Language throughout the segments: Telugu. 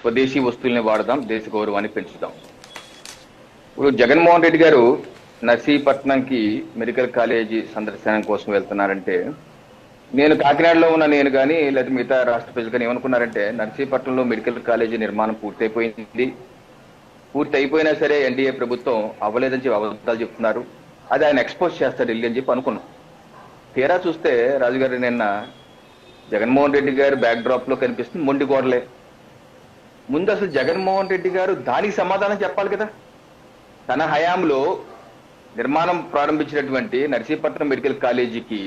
స్వదేశీ వస్తువుల్ని వాడదాం దేశ గౌరవాన్ని పెంచుదాం. ఇప్పుడు జగన్మోహన్ రెడ్డి గారు నర్సీపట్నంకి మెడికల్ కాలేజీ సందర్శనం కోసం వెళ్తున్నారంటే నేను కాకినాడలో ఉన్న నేను కానీ లేదా మిగతా రాష్ట్ర ప్రజలు కానీ ఏమనుకున్నారంటే నర్సీపట్నంలో మెడికల్ కాలేజీ నిర్మాణం పూర్తయిపోయింది. పూర్తి అయిపోయినా సరే ఎన్డీఏ ప్రభుత్వం అవ్వలేదని చెప్పి అబద్ధాలు చెప్తున్నారు. అది ఆయన ఎక్స్పోజ్ చేస్తాడు వెళ్ళి అని చెప్పి అనుకున్నాం. తీరా చూస్తే రాజుగారు నిన్న జగన్మోహన్ రెడ్డి గారు బ్యాక్ డ్రాప్లో కనిపిస్తుంది మొండి గోడలే. ముందు అసలు జగన్మోహన్ రెడ్డి గారు దానికి సమాధానం చెప్పాలి కదా. తన హయాంలో నిర్మాణం ప్రారంభించినటువంటి నర్సీపట్నం మెడికల్ కాలేజీకి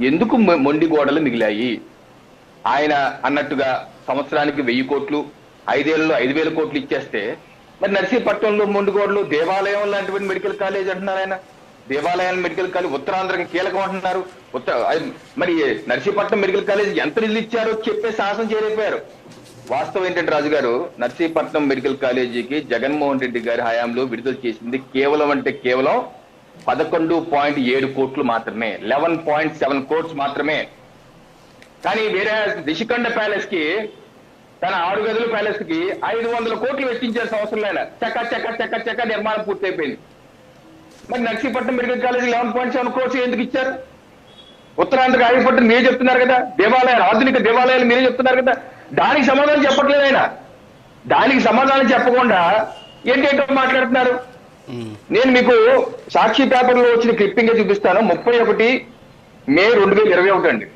ఎందుకు మొండి గోడలు మిగిలాయి? ఆయన అన్నట్టుగా సంవత్సరానికి వెయ్యి కోట్లు ఐదేళ్ళలో ఐదు వేల కోట్లు ఇచ్చేస్తే మరి నర్సీపట్నంలో మొండి గోడలు దేవాలయం లాంటివి మెడికల్ కాలేజ్ అంటున్నారు ఆయన. దేవాలయం మెడికల్ కాలేజ్ ఉత్తరాంధ్రకి కీలకం అంటున్నారు. ఉత్తర మరి నర్సీపట్నం మెడికల్ కాలేజ్ ఎంత నిధులు ఇచ్చారో చెప్పే సాహసం చేయలేకపోయారు. వాస్తవం ఏంటంటే రాజు గారు నర్సీపట్నం మెడికల్ కాలేజీకి జగన్మోహన్ రెడ్డి గారి హయాంలో విడుదల చేసింది కేవలం అంటే కేవలం పదకొండు పాయింట్ ఏడు కోట్లు మాత్రమే లెవెన్ పాయింట్ సెవెన్ కోట్స్ మాత్రమే. కానీ వేరే రిషికొండ ప్యాలెస్కి తన ఆరు గదుల ప్యాలెస్కి ఐదు వందల కోట్లు వెచ్చించాల్సిన అవసరం లేదు. చక్క చక్క చక్క చక్క నిర్మాణం పూర్తయిపోయింది. మరి Narsipatnam medical college eleven point seven crores ఎందుకు ఇచ్చారు? ఉత్తరాంధ్ర ఆగిపట్టిన మీరే చెప్తున్నారు కదా. దేవాలయాలు ఆధునిక దేవాలయాలు మీరే చెప్తున్నారు కదా. దానికి సమాధానం చెప్పట్లేదు ఆయన. దానికి సమాధానం చెప్పకుండా ఏంటేంటో మాట్లాడుతున్నారు? నేను మీకు సాక్షి పేపర్లో వచ్చిన క్లిప్పింగ్ చూపిస్తాను. ముప్పై ఒకటి మే రెండు వేల ఇరవై ఒకటి అండి.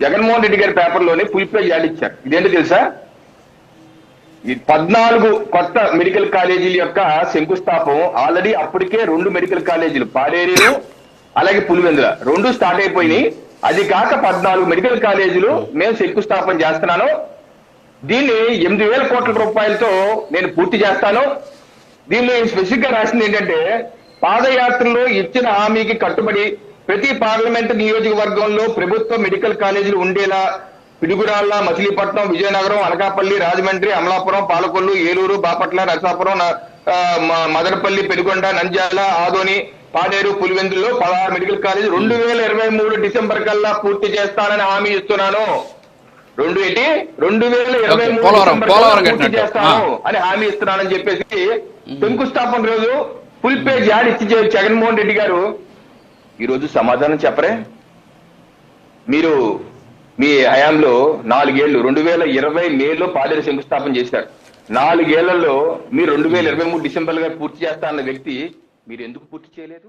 జగన్మోహన్ రెడ్డి గారి పేపర్లోనే ఫుల్ పేజ్ యాడ్ ఇచ్చారు. ఇదేంటో తెలుసా? ఈ పద్నాలుగు కొత్త మెడికల్ కాలేజీల యొక్క శంకుస్థాపం ఆల్రెడీ అప్పటికే రెండు మెడికల్ కాలేజీలు పాడేరును అలాగే పులివెందుల రెండు స్టార్ట్ అయిపోయినాయి. అది కాక పద్నాలుగు మెడికల్ కాలేజీలు మేము శంకుస్థాపన చేస్తున్నాను. దీన్ని ఎనిమిది వేల కోట్ల రూపాయలతో నేను పూర్తి చేస్తాను. దీనిలో స్పెసిఫిక్గా రాసింది ఏంటంటే పాదయాత్రలో ఇచ్చిన హామీకి కట్టుబడి ప్రతి పార్లమెంట్ నియోజకవర్గంలో ప్రభుత్వ మెడికల్ కాలేజీలు ఉండేలా పిడుగురాళ్ళ మచిలీపట్నం విజయనగరం అనకాపల్లి రాజమండ్రి అమలాపురం పాలకొల్లు ఏలూరు బాపట్ల నరసాపురం మదనపల్లి పెనుగొండ నంద్యాల ఆదోని పాడేరు పులివెందుల్లో పదహారు మెడికల్ కాలేజీ రెండు వేల ఇరవై మూడు డిసెంబర్ కల్లా పూర్తి చేస్తానని హామీ ఇస్తున్నాను. రెండు ఏంటి? రెండు వేల ఇరవై మూడు. చేస్తాను. అని హామీ ఇస్తున్నానని చెప్పేసి శంకుస్థాపన రోజు ఫుల్ పేజ్ యాడ్ ఇచ్చి జగన్మోహన్ రెడ్డి గారు ఈ రోజు సమాధానం చెప్పరే? మీరు మీ హయాంలో నాలుగేళ్ళు రెండు వేల ఇరవై మేలో పాడేరు శంకుస్థాపన చేశారు. నాలుగేళ్ళలో మీరు రెండు వేల ఇరవై మూడు డిసెంబర్గా పూర్తి చేస్తా అన్న వ్యక్తి మీరు ఎందుకు పూర్తి చేయలేదు?